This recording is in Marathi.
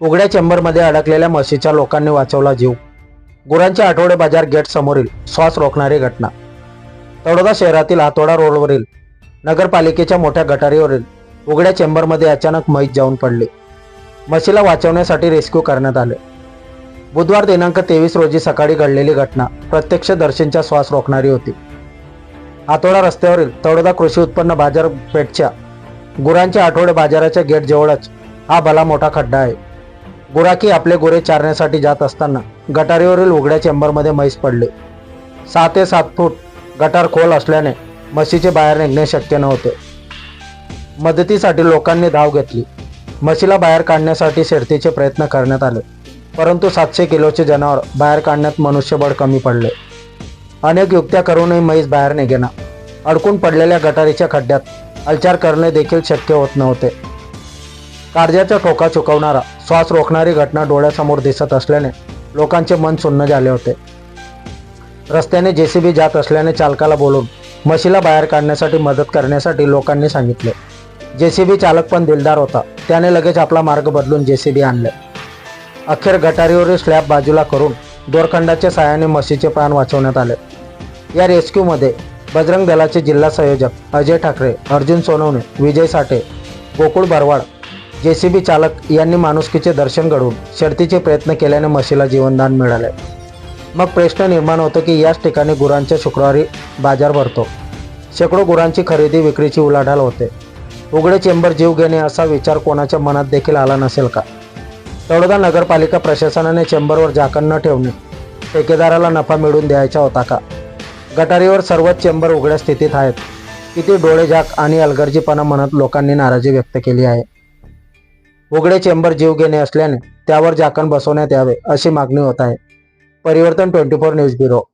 उघड्या चेंबरमध्ये अडकलेल्या म्हशीच्या लोकांनी वाचवला जीव. गुरांचे आठवडे बाजार गेट समोरील श्वास रोखणारी घटना. तळोदा शहरातील हातोडा रोडवरील नगरपालिकेच्या मोठ्या गटारीवरील उघड्या चेंबरमध्ये अचानक म्हैस जाऊन पडली. म्हशीला वाचवण्यासाठी रेस्क्यू करण्यात आले. बुधवार दिनांक तेवीस रोजी सकाळी घडलेली घटना प्रत्यक्षदर्शींचा श्वास रोखणारी होती. हातोडा रस्त्यावरील तळोदा कृषी उत्पन्न बाजारपेठच्या गुरांच्या आठवडे बाजाराच्या गेट जवळच हा भला मोठा खड्डा आहे. गुराखी आपले गोरे चारण्यासाठी जात असताना गटारीवरील उघड्या चेंबरमध्ये म्हैस पडले. सहा ते सात फूट गटार खोल असल्याने म्हशीचे बाहेर निघणे शक्य नव्हते. मदतीसाठी लोकांनी धाव घेतली. म्हशीला बाहेर काढण्यासाठी शर्तीचे प्रयत्न करण्यात आले. परंतु सातशे किलोचे जनावर बाहेर काढण्यात मनुष्यबळ कमी पडले. अनेक युक्त्या करूनही म्हैस बाहेर निघेना. अडकून पडलेल्या गटारीच्या खड्ड्यात अलचार करणे देखील शक्य होत नव्हते. काळजाचा ठोका चुकवणारा श्वास रोखणारी घटना डोळ्यासमोर दिसत असल्याने लोकांचे मन सुन्न झाले होते. रस्त्याने जेसीबी जात असल्याने चालकाला बोलून म्हशीला बाहेर काढण्यासाठी मदत करण्यासाठी लोकांनी सांगितले. जेसीबी चालक पण दिलदार होता. त्याने लगेच आपला मार्ग बदलून जेसीबी आणले. अखेर गटारीवरील स्लॅब बाजूला करून दोरखंडाच्या साहाय्याने म्हशीचे प्राण वाचवण्यात आले. या रेस्क्यूमध्ये बजरंग दलाचे जिल्हा संयोजक अजय ठाकरे अर्जुन सोनवणे विजय साठे गोकुळ भरवाड जेसीबी चालक यांनी माणुसकीचे दर्शन घडवून शर्तीचे प्रयत्न केल्याने म्हशीला जीवनदान मिळाले. मग प्रश्न निर्माण होतो की याच ठिकाणी गुरांच्या शुक्रवारी बाजार भरतो. शेकडो गुरांची खरेदी विक्रीची उलाढाल होते. उघडे चेंबर जीव घेणे असा विचार कोणाच्या मनात देखील आला नसेल का? तळोदा नगरपालिका प्रशासनाने चेंबरवर झाकण न ठेवणे ठेकेदाराला नफा मिळवून द्यायचा होता का? गटारीवर सर्वच चेंबर उघड्या स्थितीत आहेत. किती डोळे झाक आणि अलगर्जीपणा म्हणत लोकांनी नाराजी व्यक्त केली आहे. उघडे चेंबर जीव घेणे असल्याने त्यावर झाकण बसवण्यात यावे अशी मागणी होत आहे. परिवर्तन ट्वेंटी फोर न्यूज ब्युरो.